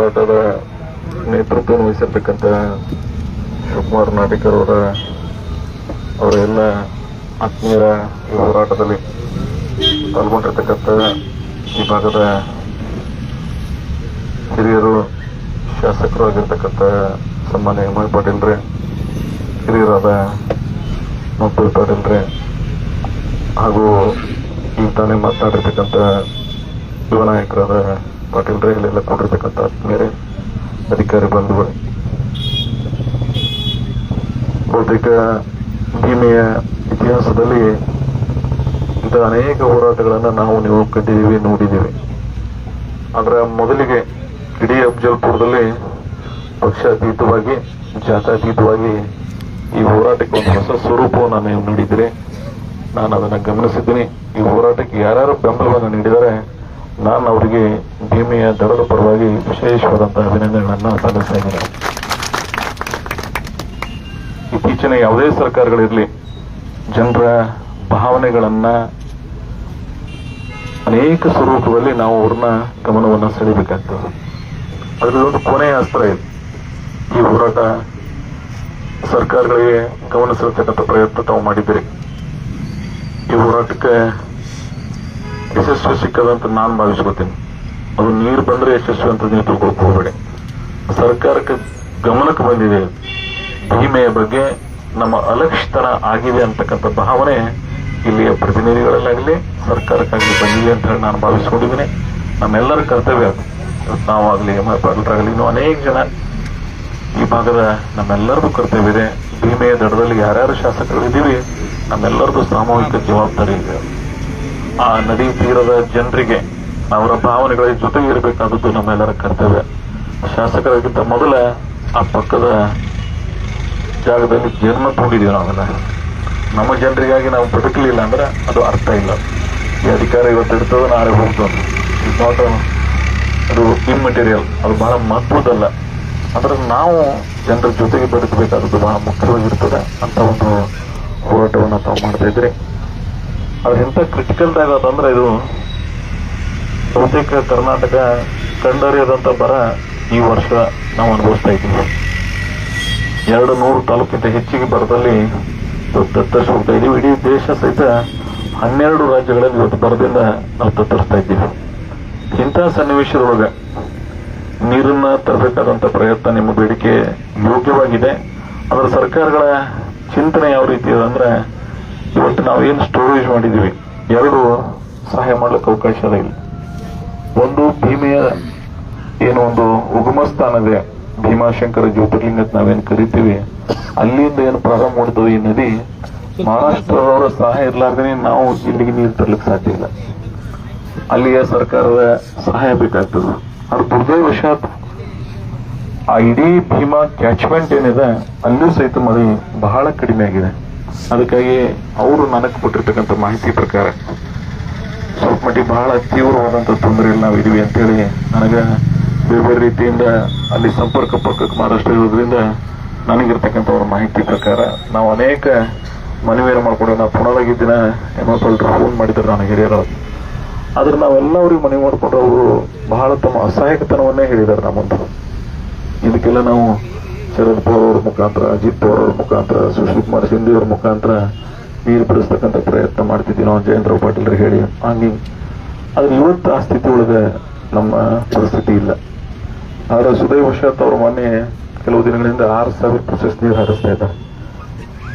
ಹೋರಾಟದ ನೇತೃತ್ವ ವಹಿಸಿರ್ತಕ್ಕಂಥ ಶಿವಕುಮಾರ್ ನಾಟಿಕರ್ ಅವರ, ಅವರೆಲ್ಲ ಆತ್ಮೀಯರ ಈ ಹೋರಾಟದಲ್ಲಿ ಪಾಲ್ಗೊಂಡಿರ್ತಕ್ಕಂಥ ಈ ಭಾಗದ ಹಿರಿಯರು, ಶಾಸಕರು ಆಗಿರ್ತಕ್ಕಂಥ ಸನ್ಮಾನ್ಯ ಎಂ ಪಾಟೀಲ್ರೆ ಹಿರಿಯರಾದ ಮಕ್ಕಳು ಪಾಟೀಲ್ರೆ ಹಾಗೂ ಈ ತಾನೇ ಮಾತನಾಡಿರ್ತಕ್ಕಂಥ ಯುವ ನಾಯಕರಾದ ಪಾಟೀಲ್ರೆ ಎಲ್ಲ ಕೂಡಿರ್ತಕ್ಕಂಥ ಬೇರೆ ಅಧಿಕಾರಿ ಬಂಧುಗಳು ಬಹುತೇಕ ಭೀಮೆಯ ಇತಿಹಾಸದಲ್ಲಿ ಇಂಥ ಅನೇಕ ಹೋರಾಟಗಳನ್ನು ನಾವು ನೀವು ಕಂಡಿದ್ದೀವಿ ನೋಡಿದ್ದೀವಿ ಅದರ ಮೊದಲಿಗೆ ಇಡೀ ಅಫ್ಜಲ್ಪುರದಲ್ಲಿ ಪಕ್ಷಾತೀತವಾಗಿ ಜಾತಾತೀತವಾಗಿ ಈ ಹೋರಾಟಕ್ಕೆ ಒಂದು ಹೊಸ ಸ್ವರೂಪವನ್ನು ನೀವು ನೀಡಿದರೆ ನಾನು ಅದನ್ನು ಗಮನಿಸಿದ್ದೀನಿ ಈ ಹೋರಾಟಕ್ಕೆ ಯಾರ್ಯಾರು ಬೆಂಬಲವನ್ನು ನೀಡಿದರೆ ನಾನು ಅವರಿಗೆ ಭೀಮೆಯ ದಳದ ಪರವಾಗಿ ವಿಶೇಷವಾದಂತಹ ಅಭಿನಂದನೆಗಳನ್ನು ಸಲ್ಲಿಸ್ತಾ ಇತ್ತೀಚಿನ ಯಾವುದೇ ಸರ್ಕಾರಗಳಿರಲಿ, ಜನರ ಭಾವನೆಗಳನ್ನ ಅನೇಕ ಸ್ವರೂಪದಲ್ಲಿ ನಾವು ಅವ್ರನ್ನ ಗಮನವನ್ನು ಸೆಳಿಬೇಕಾಗ್ತದೆ ಅದರಲ್ಲಿ ಒಂದು ಕೊನೆಯ ಅಸ್ತ್ರ ಇದೆ. ಈ ಹೋರಾಟ ಸರ್ಕಾರಗಳಿಗೆ ಗಮನ ಪ್ರಯತ್ನ ತಾವು ಮಾಡಿದ್ದೀರಿ. ಈ ಹೋರಾಟಕ್ಕೆ ಯಶಸ್ವಿ ಸಿಕ್ಕದಂತ ನಾನು ಭಾವಿಸ್ಕೋತೀನಿ. ಅದು ನೀರು ಬಂದ್ರೆ ಯಶಸ್ವಿ ಅಂತ ನೀವು ತಿಳ್ಕೊಳಕ್ ಸರ್ಕಾರಕ್ಕೆ ಗಮನಕ್ಕೆ ಬಂದಿದೆ. ಭೀಮೆಯ ಬಗ್ಗೆ ನಮ್ಮ ಅಲಕ್ಷಿತನ ಆಗಿದೆ ಅಂತಕ್ಕಂಥ ಭಾವನೆ ಇಲ್ಲಿಯ ಪ್ರತಿನಿಧಿಗಳಲ್ಲಾಗಲಿ, ಸರ್ಕಾರಕ್ಕಾಗಲಿ ಬಂದಿದೆ ಅಂತ ಹೇಳಿ ನಾನು ಭಾವಿಸ್ಕೊಂಡಿದ್ದೀನಿ. ನಮ್ಮೆಲ್ಲರ ಕರ್ತವ್ಯ ಅದು. ನಾವಾಗಲಿ ಎಂ ಪಾಟೀಲ್ರಾಗಲಿ ಇನ್ನೂ ಅನೇಕ ಜನ ಈ ಭಾಗದ ನಮ್ಮೆಲ್ಲರದು ಕರ್ತವ್ಯ ಇದೆ. ಭೀಮೆಯ ದಡದಲ್ಲಿ ಯಾರ್ಯಾರು ಶಾಸಕರು ಇದ್ದೀವಿ ನಮ್ಮೆಲ್ಲರದು ಸಾಮೂಹಿಕ ಜವಾಬ್ದಾರಿ ಇದೆ. ಆ ನದಿ ತೀರದ ಜನರಿಗೆ ಅವರ ಭಾವನೆಗಳ ಜೊತೆಗೆ ಇರಬೇಕಾದದ್ದು ನಮ್ಮೆಲ್ಲರ ಕರ್ತವ್ಯ. ಶಾಸಕರಿಗಿಂತ ಮೊದಲ ಆ ಪಕ್ಕದ ಜಾಗದಲ್ಲಿ ಜನ್ಮ ತಗೊಂಡಿದೀವಿ ನಾವೆಲ್ಲ. ನಮ್ಮ ಜನರಿಗಾಗಿ ನಾವು ಬದುಕಲಿಲ್ಲ ಅಂದ್ರೆ ಅದು ಅರ್ಥ ಇಲ್ಲ. ಈ ಅಧಿಕಾರ ಇವತ್ತು ಇರ್ತದೆ ನಾಳೆ ಹೋಗ್ತದೆ. ಇಟ್ ನಾಟ್ ಅದು ಇಮ್ಮೆಟೀರಿಯಲ್ ಅದು ಬಹಳ ಮಹತ್ವದಲ್ಲ ಅಂದ್ರೆ ನಾವು ಜನರ ಜೊತೆಗೆ ಬದುಕಬೇಕಾದದ್ದು ಬಹಳ ಮುಖ್ಯವಾಗಿರ್ತದೆ ಅಂತ ಒಂದು ಹೋರಾಟವನ್ನು ತಾವು ಮಾಡ್ತಾ ಇದ್ರಿ ಅದು ಎಂತ ಕ್ರಿಟಿಕಲ್ ಆಗೋದಂದ್ರೆ ಇದು ಬಹುತೇಕ ಕರ್ನಾಟಕ ಕಂಡರಿಯದಂತ ಬರ ಈ ವರ್ಷ ನಾವು ಅನುಭವಿಸ್ತಾ ಇದ್ದೀವಿ. ಎರಡು ನೂರು ತಾಲೂಕಿಂತ ಹೆಚ್ಚಿಗೆ ಬರದಲ್ಲಿ ತತ್ತರಿಸಿ ಹೋಗ್ತಾ ಇದ್ದೀವಿ. ಇಡೀ ದೇಶ ಸಹಿತ ಹನ್ನೆರಡು ರಾಜ್ಯಗಳಲ್ಲಿ ಇವತ್ತು ಬರದಿಂದ ನಾವು ತತ್ತರಿಸ್ತಾ ಇದ್ದೀವಿ. ಇಂತಹ ಸನ್ನಿವೇಶದೊಳಗೆ ನೀರನ್ನ ತರಬೇಕಾದಂತ ಪ್ರಯತ್ನ ನಿಮ್ಮ ಬೇಡಿಕೆ ಯೋಗ್ಯವಾಗಿದೆ. ಅದರ ಸರ್ಕಾರಗಳ ಚಿಂತನೆ ಯಾವ ರೀತಿ ಇದೆ ಅಂದ್ರೆ ಇವತ್ತು ನಾವು ಏನು ಸ್ಟೋರೇಜ್ ಮಾಡಿದೀವಿ ಎರಡು ಸಹಾಯ ಮಾಡ್ಲಿಕ್ಕೆ ಅವಕಾಶ ಇಲ್ಲ. ಒಂದು ಭೀಮೆಯ ಏನು ಒಂದು ಉಗಮ ಸ್ಥಾನ ಇದೆ. ಭೀಮಾಶಂಕರ ಜ್ಯೋತಿರ್ಲಿಂಗ ನಾವೇನು ಕರಿತೀವಿ? ಅಲ್ಲಿಂದ ಏನು ಪ್ರಾರಂಭ ಮಾಡ್ತದೆ ಈ ನದಿ? ಮಹಾರಾಷ್ಟ್ರದವರ ಸಹಾಯ ಇರ್ಲಾರ್ದೇ ನಾವು ಇಲ್ಲಿಗೆ ನೀರು ತರ್ಲಿಕ್ಕೆ ಸಾಧ್ಯ ಇಲ್ಲ. ಅಲ್ಲಿಯ ಸರ್ಕಾರದ ಸಹಾಯ ಬೇಕಾಗ್ತದೆ. ಅದು ದುರ್ದೈವಶಾತ್. ಆ ಇಡೀ ಭೀಮಾ ಕ್ಯಾಚ್ಮೆಂಟ್ ಏನಿದೆ, ಅಲ್ಲೂ ಸಹಿತ ಮಳೆ ಬಹಳ ಕಡಿಮೆ ಆಗಿದೆ. ಅದಕ್ಕಾಗಿ ಅವರು ನನಗೆ ಕೊಟ್ಟಿರ್ತಕ್ಕಂಥ ಮಾಹಿತಿ ಪ್ರಕಾರ ಸ್ವಲ್ಪ ಮಟ್ಟಿಗೆ ಬಹಳ ತೀವ್ರವಾದಂಥ ತೊಂದರೆಯಲ್ಲಿ ನಾವು ಇದೀವಿ ಅಂತೇಳಿ ನನಗೆ ಬೇರೆ ಬೇರೆ ರೀತಿಯಿಂದ ಅಲ್ಲಿ ಸಂಪರ್ಕ ಪಕ್ಕಕ್ಕೆ ಮಹಾರಾಷ್ಟ್ರ ಇರೋದ್ರಿಂದ ನನಗಿರ್ತಕ್ಕಂಥ ಅವ್ರ ಮಾಹಿತಿ ಪ್ರಕಾರ ನಾವು ಅನೇಕ ಮನವಿಯನ್ನು ಮಾಡ್ಕೊಂಡು ನಾವು ಪುಣದಾಗಿದ್ದಿನ ಎಮ್ಮಪಲ್ರು ಫೋನ್ ಮಾಡಿದ್ರು ನಾನು ಹಿರಿಯರು. ಆದ್ರೆ ನಾವೆಲ್ಲ ಅವ್ರಿಗೆ ಮನವಿ ಮಾಡಿಕೊಂಡು ಅವರು ಬಹಳ ತಮ್ಮ ಅಸಹಾಯಕತನವನ್ನೇ ಹೇಳಿದ್ದಾರೆ ನಮ್ಮಂತ ಇದಕ್ಕೆಲ್ಲ ನಾವು ಶರದ್ ಪವಾರ್ ಅವ್ರ ಮುಖಾಂತರ, ಅಜಿತ್ ಪವಾರ್ ಅವ್ರ ಮುಖಾಂತರ, ಸುಶೀಲ್ ಕುಮಾರ್ ಶಿಂದೆ ಅವ್ರ ಮುಖಾಂತರ ನೀರು ಬಿಡಿಸ್ತಕ್ಕಂಥ ಪ್ರಯತ್ನ ಮಾಡ್ತಿದ್ದೀವಿ ನಾವು, ಜಯೇಂದ್ರ ಪಾಟೀಲ್ ಹೇಳಿ. ಹಂಗೆ ಆದ್ರೆ ಇವತ್ತು ಆ ಸ್ಥಿತಿ ಒಳಗೆ ನಮ್ಮ ಪರಿಸ್ಥಿತಿ ಇಲ್ಲ. ಆದ್ರೆ ಸುದೈವಶಾತ್ ಅವರು ಮೊನ್ನೆ ಕೆಲವು ದಿನಗಳಿಂದ ಆರು ಸಾವಿರ ಪ್ರಶಸ್ತಿ ನೀರು ಹರಿಸ್ತಾ ಇದ್ದಾರೆ.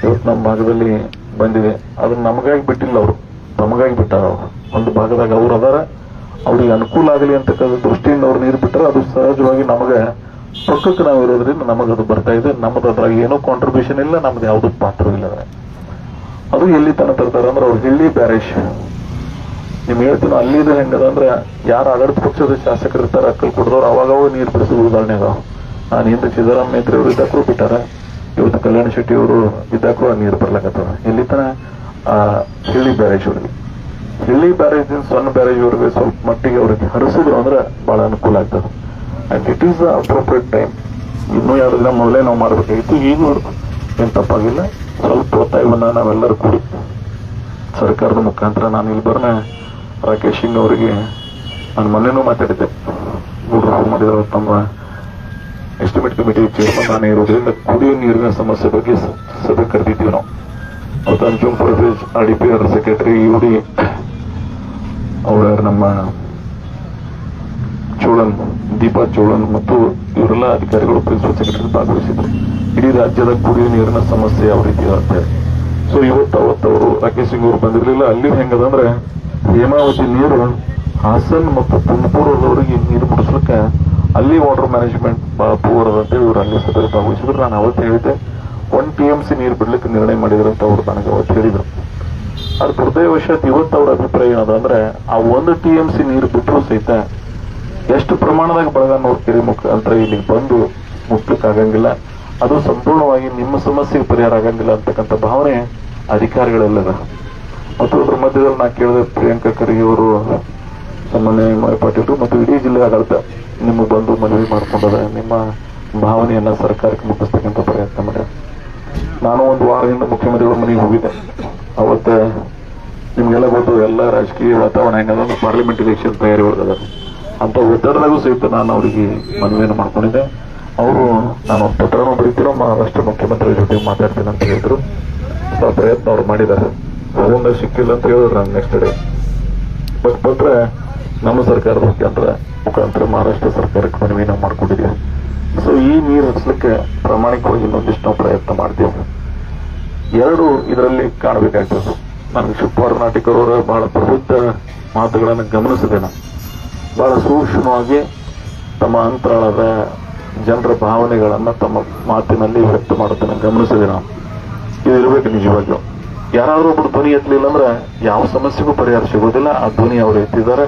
ಇವತ್ತು ನಮ್ಮ ಭಾಗದಲ್ಲಿ ಬಂದಿದೆ. ಅದನ್ನ ನಮಗಾಗಿ ಬಿಟ್ಟಿಲ್ಲ ಅವರು. ತಮಗಾಗಿ ಬಿಟ್ಟಾರ ಅವರು. ಒಂದು ಭಾಗದಾಗ ಅವ್ರು ಅದಾರ. ಅವ್ರಿಗೆ ಅನುಕೂಲ ಆಗಲಿ ಅಂತಕ್ಕಂಥ ದೃಷ್ಟಿಯಿಂದ ಅವ್ರು ನೀರು ಬಿಟ್ಟರೆ ಅದು ಸಹಜವಾಗಿ ನಮಗೆ ಪಕ್ಕಕ್ಕೆ ನಾವು ಇರೋದ್ರಿಂದ ನಮಗದು ಬರ್ತಾ ಇದೆ. ನಮ್ದು ಅದ್ರಾಗ ಏನೋ ಕಾಂಟ್ರಿಬ್ಯೂಷನ್ ಇಲ್ಲ, ನಮ್ದು ಯಾವುದು ಪಾತ್ರ ಇಲ್ಲ ಅದು ಎಲ್ಲಿ ತನ ತರ್ತಾರೆ ಅಂದ್ರೆ ಅವ್ರು ಹಿಳ್ಳಿ ಬ್ಯಾರೇಜ್ ನಿಮ್ ಹೇಳ್ತೀನಿ, ಅಲ್ಲಿದು ಹೆಂಗದ ಅಂದ್ರೆ ಯಾರು ಆಡಳಿತ ಪಕ್ಷದ ಶಾಸಕರು ಇರ್ತಾರೆ ಅಕ್ಕಲ್ ಕುಡ್ದವ್ರು ಅವಾಗ ನೀರು ಬಿಡಿಸೋ ಉದಾಹರಣೆ ಅದಾವ ನಾನು ಹಿಂದೆ ಸಿದ್ದರಾಮಯ್ಯ ಅವರು ಇದ್ದಾಕೂ ಬಿಟ್ಟಾರ. ಇವತ್ತು ಕಲ್ಯಾಣ ಶೆಟ್ಟಿ ಅವರು ಇದ್ದಾಕೂ ಆ ನೀರು ಬರ್ಲಕತ್ತವ ಎಲ್ಲಿ ತನ? ಹಿಳ್ಳಿ ಬ್ಯಾರೇಜ್ ಅವ್ರಿಗೆ. ಹಿಳ್ಳಿ ಬ್ಯಾರೇಜ್ ಸಣ್ಣ ಬ್ಯಾರೇಜ್ ಅವ್ರಿಗೆ ಸ್ವಲ್ಪ ಮಟ್ಟಿಗೆ ಅವ್ರಿಗೆ ಹರಿಸಿದ್ರು ಅಂದ್ರೆ ಬಹಳ ಅನುಕೂಲ ಆಗ್ತದೆ. And it is appropriate time ಇನ್ನೂ ಎರಡು ದಿನ ಮೊದಲೇ ನಾವು ಮಾಡಬೇಕಾಗಿತ್ತು. ಈಗ ಏನು ತಪ್ಪಾಗಿಲ್ಲ. ಸ್ವಲ್ಪ ಒತ್ತಾಯವನ್ನು ನಾವೆಲ್ಲರೂ ಕೂಡಿ. ಸರ್ಕಾರದ ಮುಖಾಂತರ ನಾನು ಇಲ್ಲಿ ಬರ್ನ ರಾಕೇಶ್ ಸಿಂಗ್ ಅವರಿಗೆ ನಾನು ಮೊನ್ನೆನೂ ಮಾತಾಡಿದ್ದೆ. ಗುಡ್ರು ಮಾಡಿದ್ರು ತಮ್ಮ ಎಸ್ಟಿಮೇಟ್ ಕಮಿಟಿ ಚೇರ್ಮನ್ ನಾನು ಇರೋದ್ರಿಂದ ಕುಡಿಯುವ ನೀರಿನ ಸಮಸ್ಯೆ ಬಗ್ಗೆ ಸಭೆ ಕರೆದಿದ್ದೀವಿ ನಾವು. ಅವತ್ತು Anjum Parvez R D P R secretary U D ಅವರ ನಮ್ಮ ಚೋಳನ್, ದೀಪಾ ಚೋಳನ್ ಮತ್ತು ಇವರೆಲ್ಲ ಅಧಿಕಾರಿಗಳು ಪ್ರಿನ್ಸಿಪಲ್ ಸೆಕ್ರೆಟರಿ ಭಾಗವಹಿಸಿದ್ರು. ಇಡೀ ರಾಜ್ಯದ ಕುಡಿಯುವ ನೀರಿನ ಸಮಸ್ಯೆ ಯಾವ ರೀತಿ ಇದೆ ಸೊ ಇವತ್ತು ಅವತ್ತು ಅವರು ರಾಕೇಶ್ ಸಿಂಗ್ ಅವರು ಬಂದಿರಲಿಲ್ಲ. ಅಲ್ಲಿ ಹೆಂಗದಂದ್ರೆ ಹೇಮಾವತಿ ನೀರು ಹಾಸನ್ ಮತ್ತು ತುಮಕೂರದವರಿಗೆ ನೀರು ಬಿಡಿಸ್ಲಿಕ್ಕೆ ಅಲ್ಲಿ ವಾಟರ್ ಮ್ಯಾನೇಜ್ಮೆಂಟ್ ಪೂರ್ ಅಂತೇಳಿ ಇವರು ಅಲ್ಲಿ ಭಾಗವಹಿಸಿದ್ರು. ನಾನು ಅವತ್ತು ಹೇಳಿದ್ದೆ ಒನ್ ಟಿ ಎಂ ಸಿ ನೀರು ಬಿಡ್ಲಿಕ್ಕೆ ನಿರ್ಣಯ ಮಾಡಿದ್ರು ಅಂತ ಅವ್ರು ನನಗೆ ಅವತ್ತು ಹೇಳಿದ್ರು. ಅದು ದುರ್ದೈವಶಾತ್ ಇವತ್ತು ಅವರ ಅಭಿಪ್ರಾಯ ಏನದ ಅಂದ್ರೆ, ಆ ಒಂದು ಟಿ ಎಂ ಸಿ ನೀರು ಬಿಟ್ಟರು ಸಹಿತ ಎಷ್ಟು ಪ್ರಮಾಣದಾಗ ಬಳಗ ನೋಡ್ತೀರಿ ಮುಖಾಂತರ ಇಲ್ಲಿ ಬಂದು ಮುಟ್ಲಿಕ್ಕೆ ಆಗಂಗಿಲ್ಲ ಅದು ಸಂಪೂರ್ಣವಾಗಿ ನಿಮ್ಮ ಸಮಸ್ಯೆಗೆ ಪರಿಹಾರ ಆಗಂಗಿಲ್ಲ ಅಂತಕ್ಕಂಥ ಭಾವನೆ ಅಧಿಕಾರಿಗಳೆಲ್ಲದ. ಮತ್ತು ಅದ್ರ ಮಧ್ಯದಲ್ಲಿ ನಾ ಕೇಳಿದೆ ಪ್ರಿಯಾಂಕಾ ಖರ್ಗೆ ಅವರು ಎಂ.ಐ. ಪಾಟೀಲ್ ಮತ್ತು ಇಡೀ ಜಿಲ್ಲೆ ಆಡಳಿತ ನಿಮ್ಮ ಬಂದು ಮನವಿ ಮಾಡ್ಕೊಂಡದ ನಿಮ್ಮ ಭಾವನೆಯನ್ನ ಸರ್ಕಾರಕ್ಕೆ ಮುಟ್ಟಿಸ್ತಕ್ಕಂಥ ಪ್ರಯತ್ನ ಮಾಡ್ಯಾರ. ನಾನು ಒಂದು ವಾರದಿಂದ ಮುಖ್ಯಮಂತ್ರಿಗಳ ಮನೆಗೆ ಹೋಗಿದ್ದೆ. ಅವತ್ತ ನಿಮ್ಗೆಲ್ಲ ಗೊತ್ತು, ಎಲ್ಲ ರಾಜಕೀಯ ವಾತಾವರಣ ಹೆಂಗದ ಪಾರ್ಲಿಮೆಂಟ್ ಎಲೆಕ್ಷನ್ ತಯಾರಿ ಒಳಗದ ಅಂತ ಒತ್ತಡದಾಗೂ ಸಹಿತ ನಾನು ಅವರಿಗೆ ಮನವಿಯನ್ನು ಮಾಡ್ಕೊಂಡಿದ್ದೆ. ಅವರು, ನಾನು ಪತ್ರನೂ ಬರೀತೀರೋ ಮಹಾರಾಷ್ಟ್ರ ಮುಖ್ಯಮಂತ್ರಿ ಜೊತೆ ಮಾತಾಡ್ತೀನಿ ಅಂತ ಹೇಳಿದ್ರು. ಆ ಪ್ರಯತ್ನ ಅವ್ರು ಮಾಡಿದ್ದಾರೆ. ಅವರಿಂದ ಸಿಕ್ಕಿಲ್ಲ ಅಂತ ಹೇಳಿದ್ರು ನಾನು ನೆಕ್ಸ್ಟ್ ಡೇ ಬಟ್ ಪತ್ರ ನಮ್ಮ ಸರ್ಕಾರದ ಮುಖಾಂತರ ಮುಖಾಂತರ ಮಹಾರಾಷ್ಟ್ರ ಸರ್ಕಾರಕ್ಕೆ ಮದುವೆಯನ್ನು ಮಾಡ್ಕೊಂಡಿದೆ ಸೊ ಈ ನೀರು ಹಚ್ಚಲಿಕ್ಕೆ ಪ್ರಾಮಾಣಿಕವಾಗಿ ಇನ್ನೊಂದಿಷ್ಟು ನಾವು ಪ್ರಯತ್ನ ಮಾಡ್ತೀವಿ. ಎರಡು ಇದರಲ್ಲಿ ಕಾಣಬೇಕಾಗ್ತದೆ. ನಾನು ಶಿವಕುಮಾರ್ ನಾಟಿಕರವರ ಬಹಳ ಪ್ರಬುದ್ಧ ಮಾತುಗಳನ್ನು ಗಮನಿಸಿದೆ ನಾನು. ಬಹಳ ಸೂಕ್ಷ್ಮವಾಗಿ ತಮ್ಮ ಅಂತರಾಳದ ಜನರ ಭಾವನೆಗಳನ್ನು ತಮ್ಮ ಮಾತಿನಲ್ಲಿ ವ್ಯಕ್ತ ಮಾಡುತ್ತೇನೆ. ಗಮನಿಸಿದೆ ನಾವು ಇದು ಇರಬೇಕು ನಿಜವಾಗಿಯೂ. ಯಾರಾದರೂ ಒಬ್ಬರು ಧ್ವನಿ ಎತ್ತಲಿಲ್ಲ ಅಂದ್ರೆ ಯಾವ ಸಮಸ್ಯೆಗೂ ಪರಿಹಾರ ಸಿಗೋದಿಲ್ಲ. ಆ ಧ್ವನಿ ಅವರು ಎತ್ತಿದ್ದಾರೆ.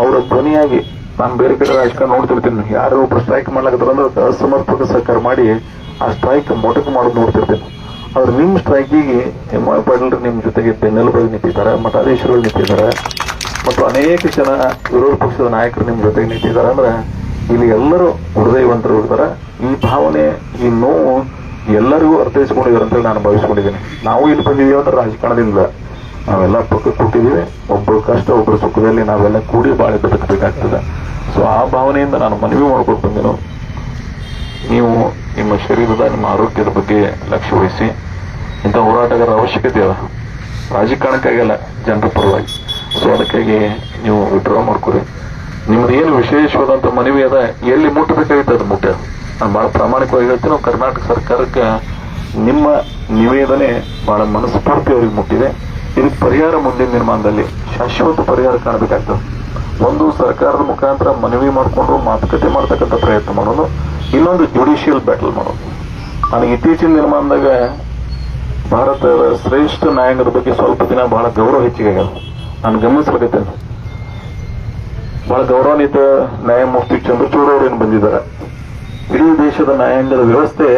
ಅವರ ಧ್ವನಿಯಾಗಿ ನಾನು ಬೇರೆ ಕಡೆ ರಾಜಕಾರಣ ನೋಡ್ತಿರ್ತೀನಿ ಯಾರು ಒಬ್ರು ಸ್ಟ್ರೈಕ್ ಮಾಡ್ಲಾಕತ್ತಾರ ಅಂದ್ರೆ ಅಸಮರ್ಪಕ ಸರ್ಕಾರ ಮಾಡಿ ಆ ಸ್ಟ್ರೈಕ್ ಮೊಟಕು ಮಾಡೋದು ನೋಡ್ತಿರ್ತೀನಿ ಆದ್ರೆ ನಿಮ್ಮ ಸ್ಟ್ರೈಕಿಗೆ ಎಂ ಆರ್ ನಿಮ್ಮ ನಿಮ್ ಜೊತೆಗೆ ಬೆನ್ನೆಲುಬಾಗಿ ನಿಂತಿದ್ದಾರೆ ಮಠಾಧೀಶರು ನಿಂತಿದ್ದಾರೆ. ಮತ್ತು ಅನೇಕ ಜನ ವಿರೋಧ ಪಕ್ಷದ ನಾಯಕರು ನಿಮ್ಮ ಜೊತೆಗೆ ನಿಂತಿದ್ದಾರೆ. ಅಂದ್ರೆ ಇಲ್ಲಿ ಎಲ್ಲರೂ ಹೃದಯವಂತರು ಇರ್ತಾರೆ. ಈ ಭಾವನೆ, ಈ ನೋವು ಎಲ್ಲರಿಗೂ ಅರ್ಥೈಸಿಕೊಂಡಿದ್ದಾರೆ ಅಂತೇಳಿ ನಾನು ಭಾವಿಸ್ಕೊಂಡಿದ್ದೀನಿ. ನಾವು ಇಲ್ಲಿ ಬಂದಿದ್ದೀವಿ ಅಂದ್ರೆ ರಾಜಕಾರಣದಿಂದ ನಾವೆಲ್ಲ ಪಕ್ಕಕ್ಕೆ ಕೊಟ್ಟಿದ್ದೀವಿ ಒಬ್ಬರು ಕಷ್ಟ, ಒಬ್ಬರು ಸುಖದಲ್ಲಿ ನಾವೆಲ್ಲ ಕೂಡಿ ಬಾಳೆ ಬದುಕಬೇಕಾಗ್ತದೆ. ಸೊ ಆ ಭಾವನೆಯಿಂದ ನಾನು ಮನವಿ ಮಾಡ್ಕೊಂಡು ಬಂದೆನು. ನೀವು ನಿಮ್ಮ ಶರೀರದ, ನಿಮ್ಮ ಆರೋಗ್ಯದ ಬಗ್ಗೆ ಲಕ್ಷ್ಯ ವಹಿಸಿ ಇಂಥ ಹೋರಾಟಗಾರರ ಅವಶ್ಯಕತೆ ಅದ. ರಾಜಕಾರಣಕ್ಕಾಗಲ್ಲ ಜನರ ಪರವಾಗಿ. ಸೊ ಅದಕ್ಕಾಗಿ ನೀವು ವಿಡ್ರಾ ಮಾಡ್ಕೊರಿ ನಿಮ್ದು ಏನು ವಿಶೇಷವಾದಂತ ಮನವಿ ಅದ, ಎಲ್ಲಿ ಮುಟ್ಟಬೇಕಾಗಿತ್ತು ಅದು ಮುಟ್ಟ ನಾನು ಬಹಳ ಪ್ರಾಮಾಣಿಕವಾಗಿ ಹೇಳ್ತೀನಿ ಕರ್ನಾಟಕ ಸರ್ಕಾರಕ್ಕೆ ನಿಮ್ಮ ನಿವೇದನೆ ಬಹಳ ಮನಸ್ಫೂರ್ತಿ ಅವ್ರಿಗೆ ಮುಟ್ಟಿದೆ. ಇದಕ್ಕೆ ಪರಿಹಾರ ಮುಂದಿನ ನಿರ್ಮಾಣದಲ್ಲಿ ಶಾಶ್ವತ ಪರಿಹಾರ ಕಾಣಬೇಕಾಗ್ತದೆ. ಒಂದು ಸರ್ಕಾರದ ಮುಖಾಂತರ ಮನವಿ ಮಾಡಿಕೊಂಡು ಮಾತುಕತೆ ಮಾಡ್ತಕ್ಕಂಥ ಪ್ರಯತ್ನ ಮಾಡೋದು, ಇನ್ನೊಂದು ಜುಡಿಷಿಯಲ್ ಬ್ಯಾಟಲ್ ಮಾಡೋದು. ನನಗೆ ಇತ್ತೀಚಿನ ನಿರ್ಮಾಣದಾಗ ಭಾರತದ ಶ್ರೇಷ್ಠ ನ್ಯಾಯಾಂಗದ ಬಗ್ಗೆ ಸ್ವಲ್ಪ ದಿನ ಬಹಳ ಗೌರವ ಹೆಚ್ಚಿಗೆ ಆಗ್ಯದ ನಾನು ಗಮನಿಸ್ಬೇಕೈತೇನೆ ಬಹಳ ಗೌರವಾನ್ವಿತ ನ್ಯಾಯಮೂರ್ತಿ ಚಂದ್ರಚೂಡ್ ಅವರೇನು ಬಂದಿದ್ದಾರೆ. ಇಡೀ ದೇಶದ ನ್ಯಾಯಾಂಗದ ವ್ಯವಸ್ಥೆ